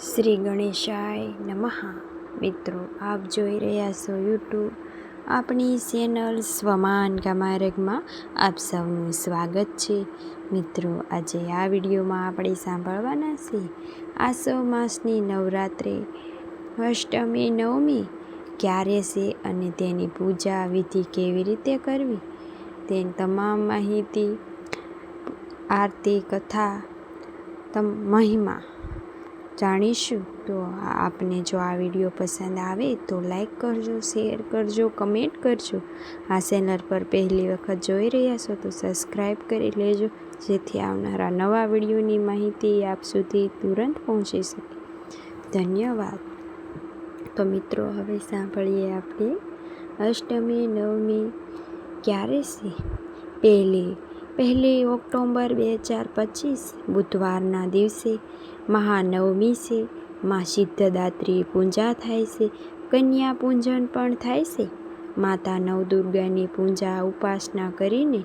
શ્રી ગણેશાય નમઃ. મિત્રો, આપ જોઈ રહ્યા છો યુટ્યુબ આપણી ચેનલ સ્વમાન ગમારગમાં આપ સૌનું સ્વાગત છે. મિત્રો, આજે આ વિડીયોમાં આપણે સાંભળવાના છે આસો માસની નવરાત્રિ, અષ્ટમી, નવમી, ક્યારે છે અને તેની પૂજા વિધિ કેવી રીતે કરવી? તેની તમામ માહિતી, આરતી, કથા, તમ, મહિમા જાણીશું. તો આપને જો આ વીડિયો પસંદ આવે તો લાઈક કરજો, શેર કરજો, કમેન્ટ કરજો. આ ચેનલ પર પહેલી વખત જોઈ રહ્યા છો તો સબસ્ક્રાઈબ કરી લેજો, જેથી આવનારા નવા વિડીયોની માહિતી આપ સુધી તુરંત પહોંચી શકે. ધન્યવાદ. તો મિત્રો, હવે સાંભળીએ આપણે અષ્ટમી, નવમી, ક્યારે છે? પહેલી પહેલી ઓક્ટોબર બે હજાર પચીસ, બુધવારના દિવસે મહાનવમી છે, માં સિદ્ધદાત્રી પૂજા થાય છે, કન્યા પૂજન પણ થાય છે. માતા નવદુર્ગાની પૂજા ઉપાસના કરીને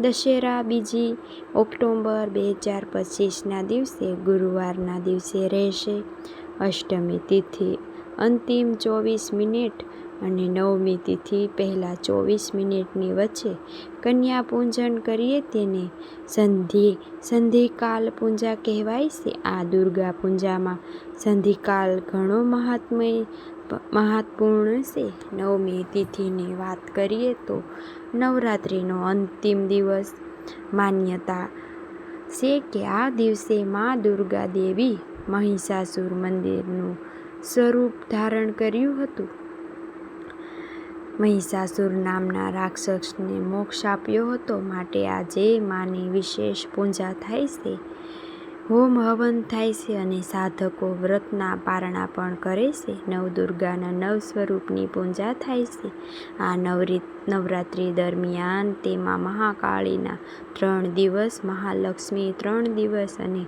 દશેરા બીજી ઓક્ટોબર બે હજાર પચીસના દિવસે ગુરુવારના દિવસે રહેશે. અષ્ટમી તિથિ અંતિમ ચોવીસ મિનિટ અને નવમી તિથિ પહેલાં ચોવીસ મિનિટની વચ્ચે કન્યા પૂજન કરીએ તેને. સંધિ, સંધિકાલ પૂજા કહેવાય છે. આ દુર્ગા પૂજામાં સંધિકાલ ઘણો મહાત્મય, મહત્વપૂર્ણ છે. નવમી તિથિની વાત કરીએ તો નવરાત્રિનો અંતિમ દિવસ માન્યતા છે કે આ દિવસે મા દુર્ગા દેવી મહિષાસુર મંદિરનું સ્વરૂપ ધારણ કર્યું હતું. મહિષાસુર નામના રાક્ષસને મોક્ષ આપ્યો હતો. માટે આજે માની વિશેષ પૂજા થાય છે. હોમ હવન થાય છે અને સાધકો વ્રતના પારણા પણ કરે છે. નવદુર્ગાના નવ સ્વરૂપની પૂજા થાય છે. આ નવરી, નવરાત્રિ દરમિયાન તેમાં મહાકાળીના ત્રણ દિવસ, મહાલક્ષ્મી ત્રણ દિવસ અને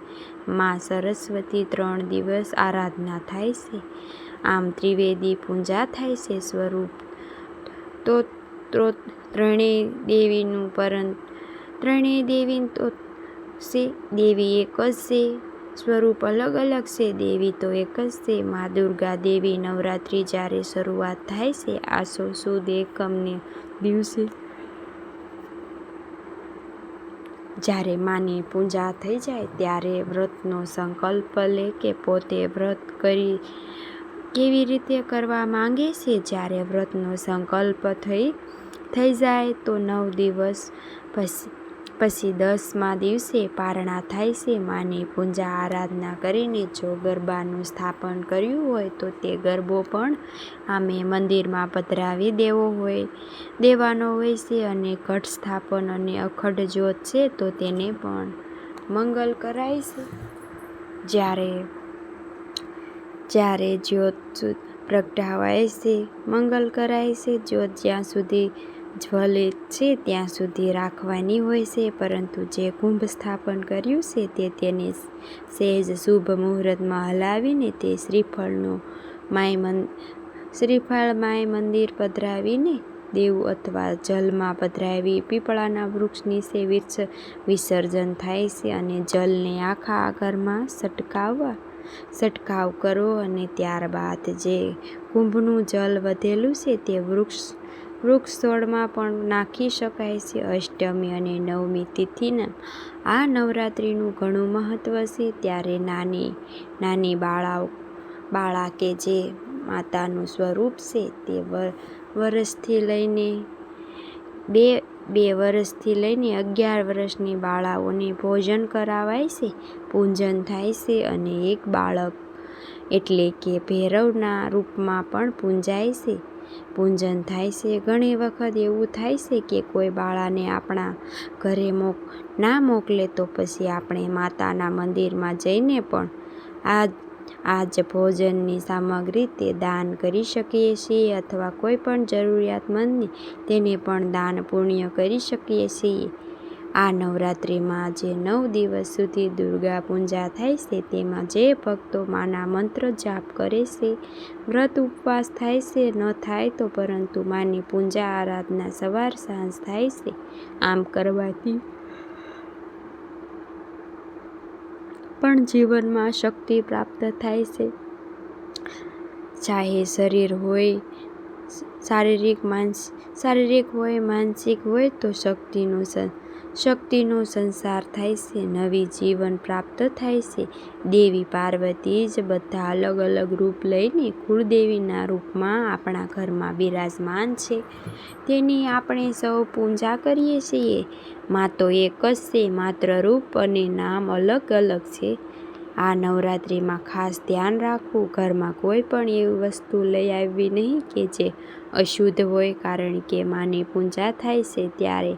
મા સરસ્વતી ત્રણ દિવસ આરાધના થાય છે. આમ ત્રિવેદી પૂજા થાય છે. સ્વરૂપ તો ત્રણેય દેવીનું પરંતુ ત્રણેય દેવી તો છે દેવી એક જ છે સ્વરૂપ અલગ અલગ છે દેવી તો એક જ છે મા દુર્ગા દેવી નવરાત્રિ જ્યારે શરૂઆત થાય છે આસો સુદ એકમને દિવસે જ્યારે માની પૂજા થઈ જાય, ત્યારે વ્રતનો સંકલ્પ લે કે પોતે વ્રત કરી કેવી રીતે કરવા માંગે છે? જ્યારે વ્રતનો સંકલ્પ થઈ થઈ જાય તો નવ દિવસ પછી પછી દસમા દિવસે પારણા થાય છે. માની પૂજા આરાધના કરીને જો ગરબાનું સ્થાપન કર્યું હોય તો તે ગરબો પણ આમે મંદિરમાં પધરાવી દેવો હોય, દેવાનો હોય છે અને ઘટ સ્થાપન અને અખંડ જ્યોત છે તો તેને પણ મંગલ કરાય છે. જ્યારે જ્યારે જ્યોત પ્રગટાવાય છે, મંગલ કરાય છે, જ્યોત જ્યાં સુધી જ્વલિત છે, ત્યાં સુધી રાખવાની હોય છે. પરંતુ જે કુંભ સ્થાપન કર્યું છે, તે તેને સહેજ શુભ મુહૂર્તમાં હલાવીને તે શ્રીફળનો માય મન શ્રીફળ માય મંદિર પધરાવીને દેવું અથવા જલમાં પધરાવી પીપળાના વૃક્ષ નીચે વિસર્જન થાય છે અને જલને આખા ઘરમાં છટકાવવા છંટકાવ કરો અને ત્યારબાદ જે કુંભનું જલ વધેલું છે તે વૃક્ષ વૃક્ષ છોડમાં પણ નાખી શકાય છે. અષ્ટમી અને નવમી તિથિના આ નવરાત્રિનું ઘણું મહત્ત્વ છે. ત્યારે નાની નાની બાળાઓ, બાળા કે જે માતાનું સ્વરૂપ છે તે વર્ષથી લઈને બે બે વર્ષથી લઈને અગિયાર વર્ષની બાળાઓને ભોજન કરાવાય છે. પૂજન થાય છે અને એક બાળક એટલે કે ભૈરવના રૂપમાં પણ પૂંજાય છે. પૂજન થાય છે, ઘણી વખત એવું થાય છે કે કોઈ બાળાને આપણા ઘરે મોક, ના મોકલે તો પછી આપણે માતાના મંદિરમાં જઈને પણ આ આજ ભોજનની સામગ્રી તે દાન કરી શકીએ છીએ અથવા કોઈ પણ જરૂરિયાતમંદને તેને પણ દાન પુણ્ય કરી શકીએ છીએ. આ નવરાત્રિમાં જે નવ દિવસ સુધી દુર્ગા પૂજા થાય છે, તેમાં જે ભક્તો માના મંત્ર જાપ કરે છે, વ્રત ઉપવાસ થાય છે, ન થાય તો પરંતુ માની પૂજા આરાધના સવાર સાંજ થાય છે. આમ કરવાથી પણ જીવનમાં શક્તિ પ્રાપ્ત થાય છે. ચાહે શરીર હોય, શારીરિક માનસ, શારીરિક હોય, માનસિક હોય તો શક્તિનો શક્તિનો સંસાર થાય છે, નવી જીવન પ્રાપ્ત થાય છે. દેવી પાર્વતી જ બધા અલગ અલગ રૂપ લઈને કુળદેવીના રૂપમાં આપણા ઘરમાં બિરાજમાન છે. તેની આપણે સૌ પૂજા કરીએ છીએ. માં તો એક જ છે, માત્ર રૂપ અને નામ અલગ અલગ છે. આ નવરાત્રિમાં ખાસ ધ્યાન રાખવું, ઘરમાં કોઈ પણ એવી વસ્તુ લઈ આવવી નહીં કે જે અશુદ્ધ હોય કારણ કે માની પૂજા થાય છે, ત્યારે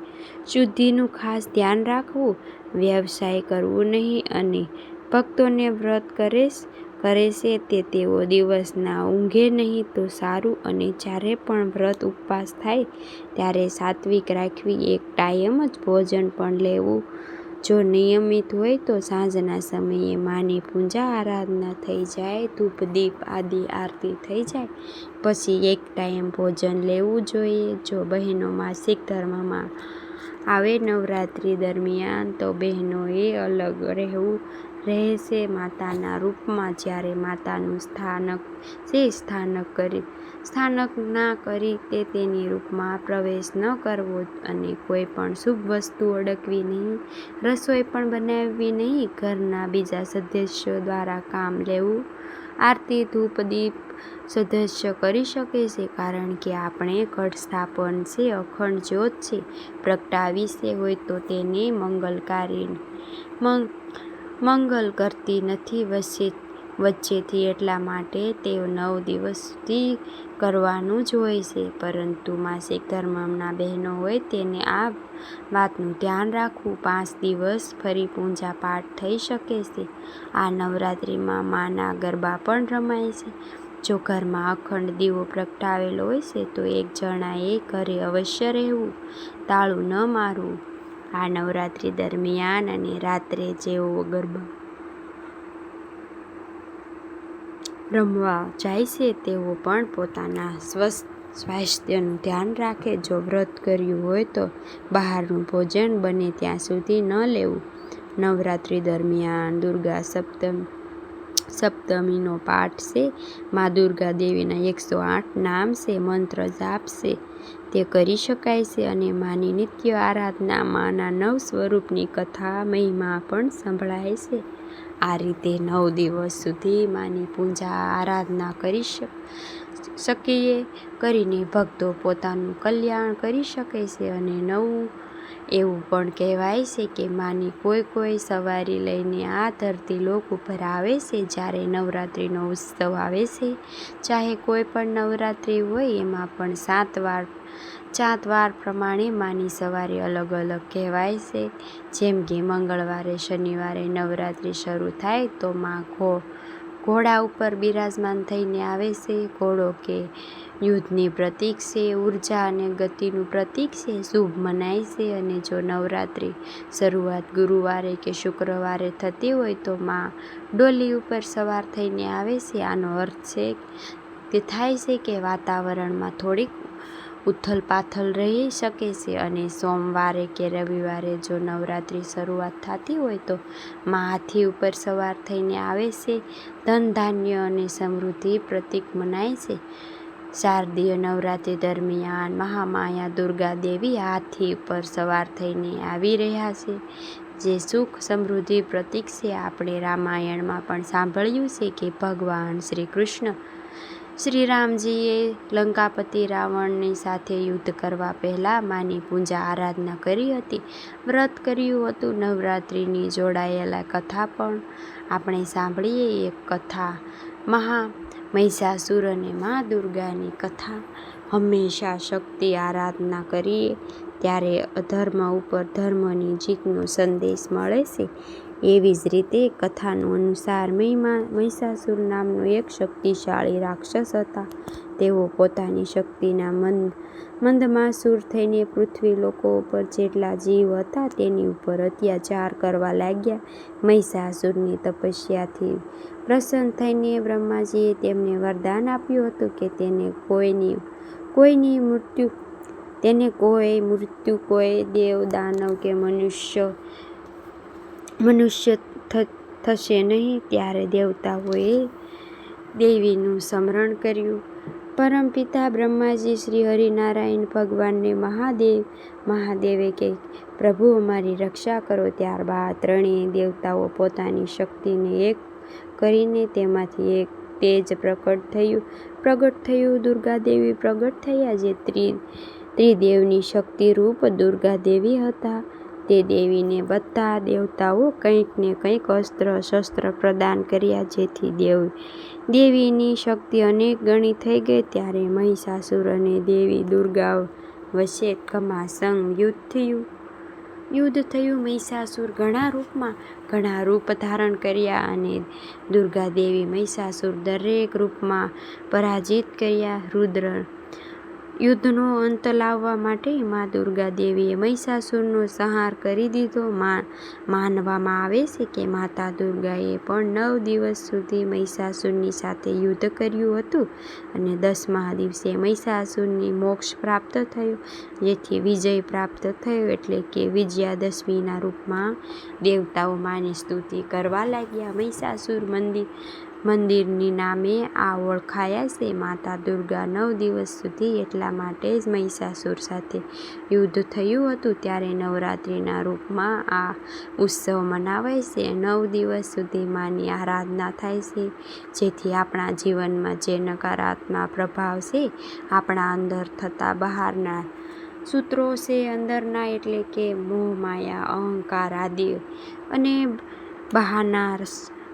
શુદ્ધિનું ખાસ ધ્યાન રાખવું વ્યવસાય કરવું નહીં અને ભક્તોને વ્રત કરે કરે છે તે તેઓ દિવસના ઊંઘે નહીં તો સારું અને જ્યારે પણ વ્રત ઉપવાસ થાય, ત્યારે સાત્વિક રાખવી એક ટાઈમ જ ભોજન પણ લેવું જો નિયમિત હોય તો સાંજના સમયે માની પૂજા, આરાધના થઈ જાય, ધૂપ, દીપ આદિ આરતી થઈ જાય. પછી એક ટાઈમ ભોજન લેવું જોઈએ. જો બહેનો માસિક ધર્મમાં આવે નવરાત્રિ દરમિયાન તો બહેનોએ અલગ રહેવું રહેશે માતાના રૂપમાં જ્યારે માતાનું સ્થાનક છે સ્થાનક કરી, સ્થાનક ના કરી તે તેની રૂપમાં પ્રવેશ ન કરવો અને કોઈ પણ શુભ વસ્તુ અડકવી નહીં, રસોઈ પણ બનાવવી નહીં, ઘરના બીજા સદસ્યો દ્વારા કામ લેવું, આરતી, ધૂપ, દીપ સદસ્ય કરી શકે છે કારણ કે આપણે ઘટ સ્થાપન છે, અખંડ જ્યોત છે, પ્રગટાવી છે હોય તો તેને મંગલકારી મંગલ કરતી નથી વચ્ચે વચ્ચેથી એટલા માટે તેઓ નવ દિવસથી કરવાનું જ હોય છે. પરંતુ માસિક ધર્મના બહેનો હોય તેને આ વાતનું ધ્યાન રાખવું પાંચ દિવસ ફરી પૂજા પાઠ થઈ શકે છે. આ નવરાત્રિમાં માના ગરબા પણ રમાય છે. જો ઘરમાં અખંડ દીવો પ્રગટાવેલો હોય છે તો એક જણાએ ઘરે અવશ્ય રહેવું, તાળું ન મારવું આ નવરાત્રિ દરમિયાન અને રાત્રે જેઓ ગરબા રમવા જાય છે, તેઓ પણ પોતાના સ્વસ્થ સ્વાસ્થ્યનું ધ્યાન રાખે. જો વ્રત કર્યું હોય તો બહારનું ભોજન બને ત્યાં સુધી ન લેવું. નવરાત્રિ દરમિયાન દુર્ગા સપ્તમ સપ્તમીનો પાઠ છે, મા દુર્ગા દેવીના એકસો આઠ નામ છે, મંત્ર જાપ છે. તે કરી શકાય છે અને માની નિત્ય આરાધના માના નવ સ્વરૂપની કથા મહિમા પણ સંભળાય છે. આ રીતે નવ દિવસ સુધી માની પૂજા, આરાધના કરી શકીએ, કરીને ભક્તો પોતાનું કલ્યાણ કરી શકે છે અને નવું એવું પણ કહેવાય છે કે માની કોઈ કોઈ સવારી લઈને આ ધરતી લોક ઉપર આવે છે, જ્યારે નવરાત્રિનો ઉત્સવ આવે છે. ચાહે કોઈ પણ નવરાત્રિ હોય, એમાં પણ સાત વાર, ચાત વાર પ્રમાણે માની સવારી અલગ અલગ કહેવાય છે. જેમ કે મંગળવારે, શનિવારે નવરાત્રિ શરૂ થાય તો માં ઘો ઘોડા ઉપર બિરાજમાન થઈને આવે છે. ઘોડો કે યુદ્ધની પ્રતીક છે. ઊર્જા અને ગતિનું પ્રતીક છે. શુભ મનાય છે અને જો નવરાત્રિ શરૂઆત ગુરુવારે કે શુક્રવારે થતી હોય તો માં ડોલી ઉપર સવાર થઈને આવે છે. આનો અર્થ છે તે થાય છે કે વાતાવરણમાં થોડીક ઉથલ પાથલ રહી શકે છે અને સોમવારે કે રવિવારે જો નવરાત્રિ શરૂઆત થતી હોય તો મા હાથી ઉપર સવાર થઈને આવે છે. ધન, ધાન્ય અને સમૃદ્ધિ પ્રતીક મનાય છે. શારદીય નવરાત્રિ દરમિયાન મહામાયા, દુર્ગા દેવી હાથી ઉપર સવાર થઈને આવી રહ્યા છે. જે સુખ, સમૃદ્ધિ પ્રતીક છે. આપણે રામાયણમાં પણ સાંભળ્યું છે કે ભગવાન શ્રી કૃષ્ણ શ્રીરામજીએ લંકાપતિ રાવણની સાથે યુદ્ધ કરવા પહેલાં માની પૂજા આરાધના કરી હતી. વ્રત કર્યું હતું. નવરાત્રિની જોડાયેલા કથા પણ આપણે સાંભળીએ. એક કથા, મહા મહિષાસુર અને મા દુર્ગાની કથા. હંમેશા શક્તિ આરાધના કરીએ. ત્યારે અધર્મ ઉપર ધર્મની જીતનો સંદેશ મળે છે. એવી જ રીતે કથાનું અનુસાર મહિમા મહિષાસુર નામનો એક શક્તિશાળી રાક્ષસ હતા. તેઓ પોતાની શક્તિના મંદ મંદમાસુર થઈને પૃથ્વી લોકો ઉપર જેટલા જીવ હતા તેની ઉપર અત્યાચાર કરવા લાગ્યા. મહિષાસુરની તપસ્યાથી પ્રસન્ન થઈને બ્રહ્માજીએ તેમને વરદાન આપ્યું હતું કે તેને કોઈની કોઈની મૃત્યુ તેને કોઈ મૃત્યુ કોઈ દેવ દાનવ કે મનુષ્ય મનુષ્ય થશે નહીં, ત્યારે દેવતાઓએ દેવીનું સ્મરણ કર્યું. પરમપિતા બ્રહ્માજી શ્રી હરિનારાયણ ભગવાનને મહાદેવ, મહાદેવે કે પ્રભુ અમારી રક્ષા કરો, ત્યારબાદ ત્રણેય દેવતાઓ પોતાની શક્તિને એક કરીને તેમાંથી એક તેજ પ્રકટ થયું. પ્રગટ થયું, દુર્ગાદેવી પ્રગટ થયા, જે ત્રિ, ત્રિદેવની શક્તિરૂપ દુર્ગાદેવી હતા. તે દેવીને બધા દેવતાઓ કંઈક ને કંઈક અસ્ત્ર શસ્ત્ર પ્રદાન કર્યા જેથી દેવ, દેવીની શક્તિ અનેક ગણી થઈ ગઈ ત્યારે મહિષાસુર અને દેવી દુર્ગા વચ્ચે ઘમાસંગ યુદ્ધ થયું. યુદ્ધ થયું, મહિષાસુર ઘણા રૂપમાં ઘણા રૂપ ધારણ કર્યા અને દુર્ગાદેવી મહિષાસુર દરેક રૂપમાં પરાજિત કર્યા. રુદ્ર યુદ્ધનો અંત લાવવા માટે મા દુર્ગા દેવીએ મહિષાસુરનો સંહાર કરી દીધો. માનવામાં આવે છે કે માતા દુર્ગાએ પણ નવ દિવસ સુધી મહિષાસુરની સાથે યુદ્ધ કર્યું હતું અને દસમા દિવસે મહિષાસુરની મોક્ષ પ્રાપ્ત થયો, જેથી વિજય પ્રાપ્ત થયો એટલે કે વિજયાદશમીના રૂપમાં દેવતાઓ માની સ્તુતિ કરવા લાગ્યા. મહિષાસુર મંદિર મંદિરની નામે આ ઓળખાયા છે. માતા દુર્ગા નવ દિવસ સુધી એટલા માટે જ મહિષાસુર સાથે યુદ્ધ થયું હતું. ત્યારે નવરાત્રિના રૂપમાં આ ઉત્સવ મનાવાય છે. નવ દિવસ સુધી માની આરાધના થાય છે. જેથી આપણા જીવનમાં જે નકારાત્મક પ્રભાવ છે, આપણા અંદર થતા બહારના સૂત્રો છે, અંદરના એટલે કે મોહ, માયા, અહંકાર આદિ અને બહારના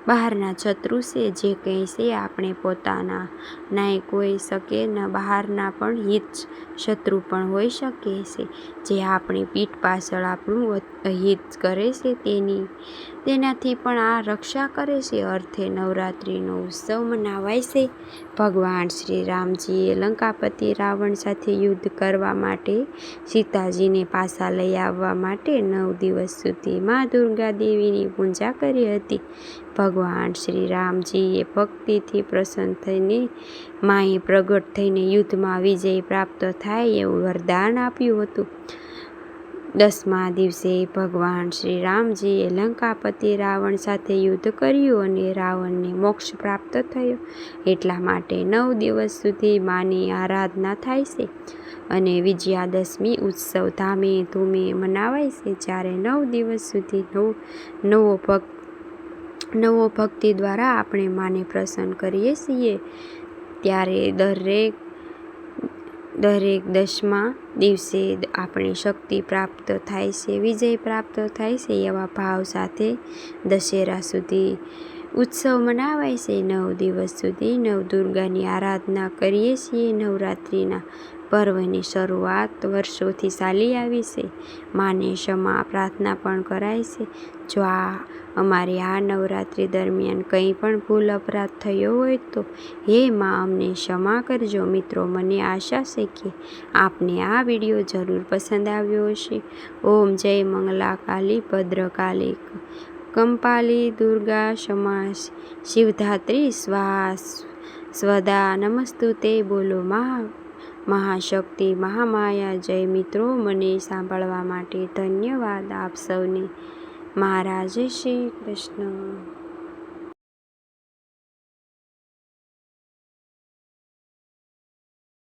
બહારના શત્રુ છે જે છે આપણે પોતાના નાય કોઈ શકે, ન બહારના પણ હિત શત્રુ પણ હોઈ શકે છે. જે આપણી પીઠ પાછળ આપણું હિત કરે છે તેની તેનાથી પણ આ રક્ષા કરે છે. અર્થે નવરાત્રિનો ઉત્સવ મનાવાય છે. ભગવાન શ્રી રામજીએ લંકાપતિ રાવણ સાથે યુદ્ધ કરવા માટે સીતાજીને પાછા લઈ આવવા માટે નવ દિવસ સુધી મા દુર્ગા દેવીની પૂજા કરી હતી. ભગવાન શ્રી રામજીએ ભક્તિથી પ્રસન્ન થઈને માએ પ્રગટ થઈને યુદ્ધમાં વિજય પ્રાપ્ત થાય એવું વરદાન આપ્યું હતું. દસમા દિવસે ભગવાન શ્રી રામજીએ લંકાપતિ રાવણ સાથે યુદ્ધ કર્યું અને રાવણને મોક્ષ પ્રાપ્ત થયો. એટલા માટે નવ દિવસ સુધી માની આરાધના થાય છે અને વિજયાદશમી ઉત્સવ ધામે ધૂમે મનાવાય છે. જ્યારે નવ દિવસ સુધી નવ, નવો ભક્ત નવો ભક્તિ દ્વારા આપણે માને પ્રસન્ન કરીએ છીએ. ત્યારે દરેક દરેક દસમા દિવસે આપણે શક્તિ પ્રાપ્ત થાય છે, વિજય પ્રાપ્ત થાય છે એવા ભાવ સાથે દશેરા સુધી ઉત્સવ મનાવાય છે. નવ દિવસ સુધી નવ દુર્ગાની આરાધના કરીએ છીએ, નવરાત્રિના પર્વની શરૂઆત વર્ષોથી ચાલી આવી છે. માને ક્ષમા પ્રાર્થના પણ કરાય છે. જો અમારી આ નવરાત્રિ દરમિયાન કંઈ પણ ભૂલ અપરાધ થયો હોય તો હે મા, અમને ક્ષમા કરજો. મિત્રો, મને આશા છે કે આપને આ વીડિયો જરૂર પસંદ આવ્યો હશે. ઓમ જય મંગલા કાલી ભદ્રકાલી, કંપાલી, દુર્ગા ક્ષમા શિવધાત્રી શ્વાસ સ્વદા, નમસ્તુતે, બોલો મહા મહાશક્તિ મહામાયા જય મિત્રો મને સાંભળવા માટે ધન્યવાદ આપ સૌને. મહારાજ શ્રી કૃષ્ણ.